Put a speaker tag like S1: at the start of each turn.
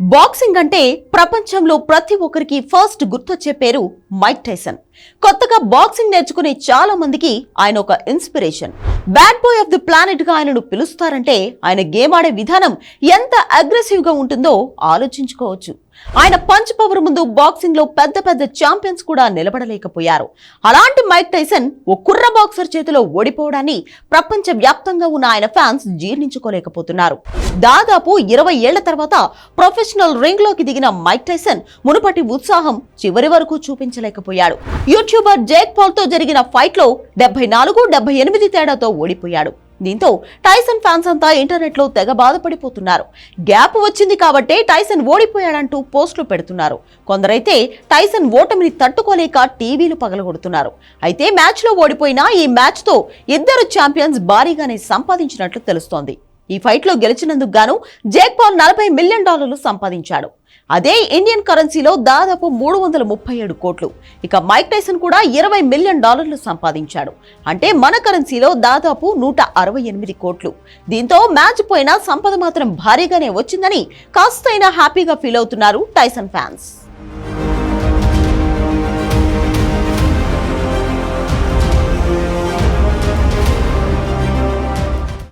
S1: Boxing అంటే ప్రపంచంలో ప్రతి ఒక్కరికి ఫస్ట్ గుర్తొచ్చే పేరు మైక్ టైసన్. కొత్తగా బాక్సింగ్ నేర్చుకునే చాలా మందికి ఆయన ఒక inspiration. Bad boy of the ప్లానెట్గా ఆయనను పిలుస్తారంటే ఆయన గేమ్ ఆడే విధానం ఎంత అగ్రెసివ్గా ఉంటుందో ఆలోచించుకోవచ్చు. ఆయన పంచ్ పవర్ ముందు బాక్సింగ్లో పెద్ద పెద్ద ఛాంపియన్స్ కూడా నిలబడలేకపోయారు. అలాంటి మైక్ టైసన్ ఓ కుర్ర బాక్సర్ చేతిలో ఓడిపోవడాన్ని ప్రపంచ వ్యాప్తంగా ఉన్న ఆయన ఫ్యాన్స్ జీర్ణించుకోలేకపోతున్నారు. దాదాపు ఇరవై ఏళ్ళ తర్వాత ప్రొఫెషనల్ రింగ్లోకి దిగిన మైక్ టైసన్ మునుపటి ఉత్సాహం చివరి వరకు చూపించలేకపోయాడు. యూట్యూబర్ జేక్ పాల్తో జరిగిన ఫైట్లో డెబ్బై నాలుగు డెబ్బై ఎనిమిది తేడాతో ఓడిపోయాడు. దీంతో టైసన్ ఫ్యాన్స్ అంతా ఇంటర్నెట్లో తెగ బాధపడిపోతున్నారు. గ్యాప్ వచ్చింది కాబట్టే టైసన్ ఓడిపోయాడంటూ పోస్టులు పెడుతున్నారు. కొందరైతే టైసన్ ఓటమిని తట్టుకోలేక టీవీలు పగలగొడుతున్నారు. అయితే మ్యాచ్లో ఓడిపోయినా ఈ మ్యాచ్తో ఇద్దరు ఛాంపియన్స్ భారీగానే సంపాదించినట్లు తెలుస్తోంది. ఈ ఫైట్లో గెలిచినందుకు గాను జేక్ పాల్ నలభై మిలియన్ డాలర్లు సంపాదించాడు. అదే ఇండియన్ కరెన్సీలో దాదాపు మూడు వందల ముప్పై ఏడు కోట్లు. ఇక మైక్ టైసన్ కూడా ఇరవై మిలియన్ డాలర్లు సంపాదించాడు. అంటే మన కరెన్సీలో దాదాపు నూట అరవై ఎనిమిది కోట్లు. దీంతో మ్యాచ్ పోయినా సంపద మాత్రం భారీగానే వచ్చిందని కాస్తైనా హ్యాపీగా ఫీల్ అవుతున్నారు టైసన్ ఫ్యాన్స్.